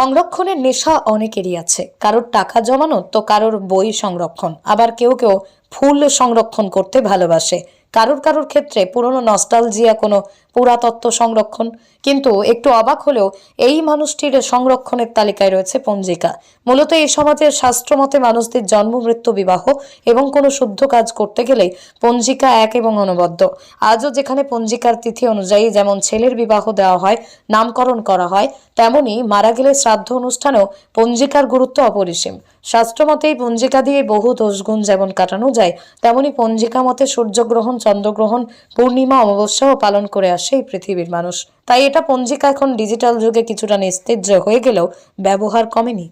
সংরক্ষণের নেশা অনেকেরই আছে। কারোর টাকা জমানো তো কারোর বই সংরক্ষণ। আবার কেউ কেউ ফুল সংরক্ষণ করতে ভালোবাসে। কারোর কারোর ক্ষেত্রে পুরনো নস্টালজিয়া কোনো পুরাতত্ত্ব সংরক্ষণ। কিন্তু একটু অবাক হলেও এই মানুষটির সংরক্ষণের তালিকায় রয়েছে পঞ্জিকা। মূলত এই সমাজের শাস্ত্রমতে মানুষদের জন্ম, মৃত্যু, বিবাহ এবং কোনো শুদ্ধ কাজ করতে গেলেই পঞ্জিকা এক এবং অনবদ্য। আজও যেখানে পঞ্জিকার তিথি অনুযায়ী যেমন ছেলের বিবাহ দেওয়া হয়, নামকরণ করা হয়, তেমনি মারা গেলে শ্রাদ্ধ অনুষ্ঠানেও পঞ্জিকার গুরুত্ব অপরিসীম। শাস্ত্রমতে এই পঞ্জিকা দিয়ে বহু দোষগুণ যেমন কাটানো যায়, তেমনি পঞ্জিকা মতে সূর্যগ্রহণ, চন্দ্রগ্রহণ, পূর্ণিমা, অমাবস্যাও পালন করে আসে এই পৃথিবীর মানুষ। তাই এটা পঞ্জিকা এখন ডিজিটাল যুগে কিছুটা নিস্তেজ হয়ে গেলেও ব্যবহার কমেনি।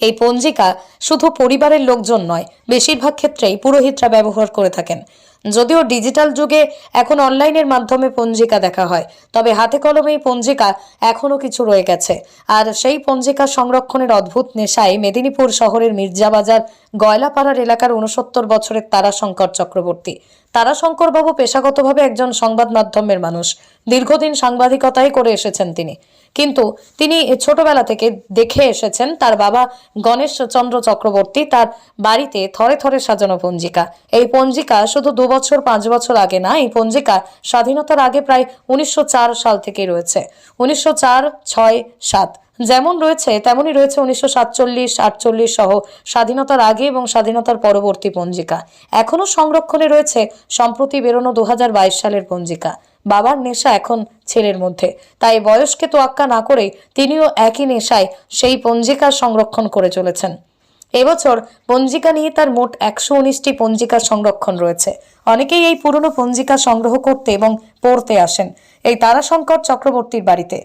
এই পঞ্জিকা শুধু পরিবারের লোকজন নয়, বেশিরভাগ ক্ষেত্রেই পুরোহিতরা ব্যবহার করে থাকেন। যদিও ডিজিটাল যুগে এখন অনলাইনের মাধ্যমে পঞ্জিকা দেখা হয়, তবে হাতে কলমে পঞ্জিকা এখনও কিছু রয়ে গেছে। আর সেই পঞ্জিকা সংরক্ষণের অদ্ভুত নেশায় মেদিনীপুর শহরের মির্জাবাজার, গয়লাপাড়ার এলাকার উনসত্তর বছরের তারা শঙ্কর চক্রবর্তী। তারাশঙ্করবাবু পেশাগতভাবে একজন সংবাদ মাধ্যমের মানুষ। দীর্ঘদিন সাংবাদিকতাই করে এসেছেন তিনি। কিন্তু তিনি ছোটবেলা থেকে দেখে এসেছেন তার বাবা গণেশ চন্দ্র চক্রবর্তী তার বাড়িতে থরে থরে সাজানো পঞ্জিকা। এই পঞ্জিকা শুধু দু বছর, পাঁচ বছর আগে না, এই পঞ্জিকা স্বাধীনতার আগে প্রায় উনিশশো চার সাল থেকেই রয়েছে। উনিশশো চার, ছয়, সাত। যেমন রয়েছে, তেমনই রয়েছে উনিশশো সাতচল্লিশ, আটচল্লিশ সহ স্বাধীনতার আগে এবং স্বাধীনতার পরবর্তী পঞ্জিকা। এখনও সংরক্ষণে রয়েছে সম্প্রতি বেরোনো দু হাজার বাইশ সালের পঞ্জিকা। বাবার নেশা এখন ছেলের মধ্যে। তাই বয়সকে তোয়াক্কা না করে তিনিও একই নেশায় সেই পঞ্জিকা সংরক্ষণ করে চলেছেন। এবছর পঞ্জিকা নিয়ে তার মোট একশো উনিশটি পঞ্জিকা সংরক্ষণ রয়েছে। অনেকেই এই পুরনো পঞ্জিকা সংগ্রহ করতে এবং পড়তে আসেন। এই তারাশঙ্কর চক্রবর্তীর বাড়িতে।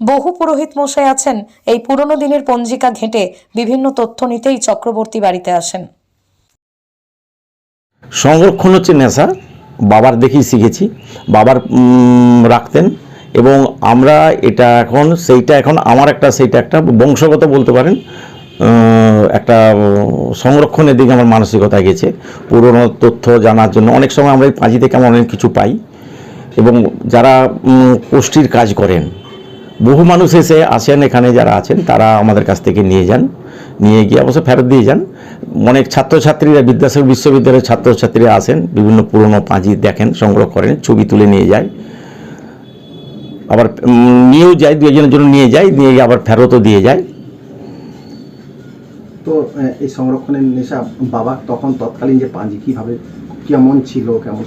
বহু পুরোহিত মশাই আছেন। এই পুরনো দিনের পঞ্জিকা ঘেঁটে বিভিন্ন তথ্য নিতেই চক্রবর্তী বাড়িতে আসেন। সংরক্ষণ হচ্ছে নেশা। বাবার দেখেই শিখেছি। বাবার রাখতেন এবং আমরা এটা এখন, সেইটা এখন আমার একটা, সেইটা একটা বংশগত বলতে পারেন একটা সংরক্ষণের দিকে আমার মানসিকতা গেছে। পুরনো তথ্য জানার জন্য অনেক সময় আমরা এই পাঁজি থেকে আমরা অনেক কিছু পাই এবং যারা কোষ্ঠীর কাজ করেন বহু মানুষ এসে আসেন এখানে যারা আছেন তারা আমাদের কাছ থেকে নিয়ে যান নিয়ে গিয়ে অবশ্য ফেরত দিয়ে যান। অনেক ছাত্রছাত্রীরা বিদ্যাসাগর বিশ্ববিদ্যালয়ের ছাত্রছাত্রীরা আসেন বিভিন্ন পুরনো পাঁজি দেখেন সংগ্রহ করেন ছবি তুলে নিয়ে যায়। আবার নিয়েও যায় দু একজনের জন্য নিয়ে যায় নিয়ে গিয়ে আবার ফেরতও দিয়ে যায়। তো এই সংরক্ষণের নেশা বাবা তখন তৎকালীন যে পাঞ্জি কীভাবে কেমন ছিল কেমন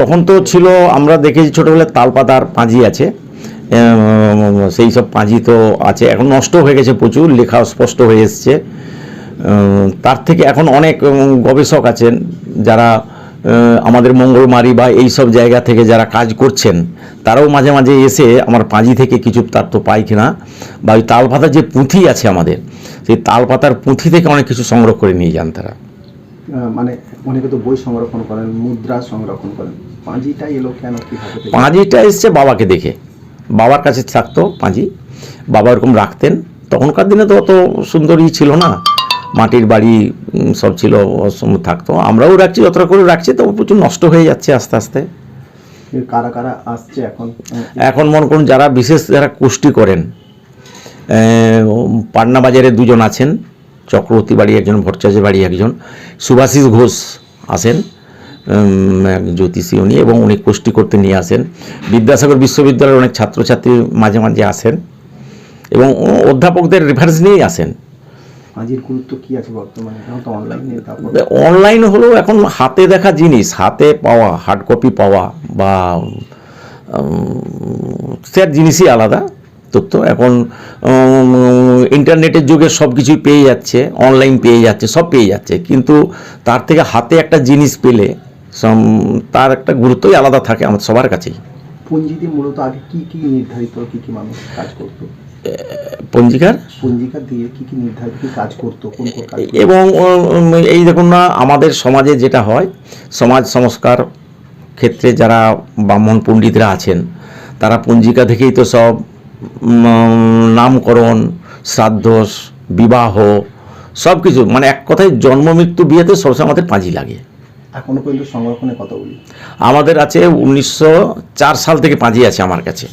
তখন তো ছিল আমরা দেখেছি ছোটোবেলায় তালপাতার পাঁজি আছে। সেই সব পাঁজি তো আছে। এখন নষ্ট হয়ে গেছে প্রচুর লেখা স্পষ্ট হয়ে এসছে। তার থেকে এখন অনেক গবেষক আছেন যারা আমাদের মঙ্গলমারি বা এই সব জায়গা থেকে যারা কাজ করছেন তারাও মাঝে মাঝে এসে আমার পাঁজি থেকে কিছু তার তো পাই কিনা বা ওই তালপাতার যে পুঁথি আছে আমাদের সেই তালপাতার পুঁথি থেকে অনেক কিছু সংগ্রহ করে নিয়ে যান তারা। মানে অনেকে তো বই সংরক্ষণ করেন মুদ্রা সংরক্ষণ করেন। পাঁজিটা এলো কেন পাঁজিটা এসছে বাবাকে দেখে। বাবার কাছে থাকতো পাঁজি। বাবা এরকম রাখতেন। তখনকার দিনে তো অত সুন্দরই ছিল না। মাটির বাড়ি সব ছিল থাকতো। আমরাও রাখছি যতটা করে রাখছি তো প্রচুর নষ্ট হয়ে যাচ্ছে আস্তে আস্তে। কারা কারা আসছে এখন? এখন মনে করুন যারা বিশেষ যারা কুষ্টি করেন পাটনা বাজারে দুজন আছেন চক্রবর্তী বাড়ি একজন ভট্টাচার্য বাড়ি একজন সুভাষিস ঘোষ আসেন। জ্যোতিষী উনি এবং উনি কুষ্টি করতে নিয়ে আসেন। বিদ্যাসাগর বিশ্ববিদ্যালয়ের অনেক ছাত্রছাত্রী মাঝে মাঝে আসেন এবং অধ্যাপকদের রেফারেন্স নিয়েই আসেন। গুরুত্ব কি আছে বর্তমানে? তো অনলাইনে তারপর অনলাইন হলো এখন হাতে দেখা জিনিস হাতে পাওয়া হার্ড কপি পাওয়া বা সে জিনিসই আলাদা তথ্য। এখন ইন্টারনেটের যুগে সব কিছুই পেয়ে যাচ্ছে অনলাইন পেয়ে যাচ্ছে সব পেয়ে যাচ্ছে। কিন্তু তার থেকে হাতে একটা জিনিস পেলে তার একটা গুরুত্বই আলাদা থাকে আমাদের সবার কাছেই। পঞ্জিতে মূলত আগে কি কি নির্ধারিত কি কি মানুষ কাজ করতো? পঞ্জিকার? পঞ্জিকা দিয়ে কি কি নির্ধারিত কাজ করতো কোন কোন কাজ করতো? এবং এই দেখুন না আমাদের সমাজে যেটা হয় সমাজ সংস্কার ক্ষেত্রে যারা ব্রাহ্মণ পণ্ডিতরা আছেন তারা পঞ্জিকা থেকেই তো সব নামকরণ শ্রাদ্ধ বিবাহ সব কিছু মানে এক কথায় জন্ম মৃত্যু বিয়েতে সবসময় আমাদের পাঁজি লাগে। এখনও পর্যন্ত সংরক্ষণে কতগুলি আমাদের আছে উনিশশো চার সাল থেকে পাঁজি আছে আমার কাছে।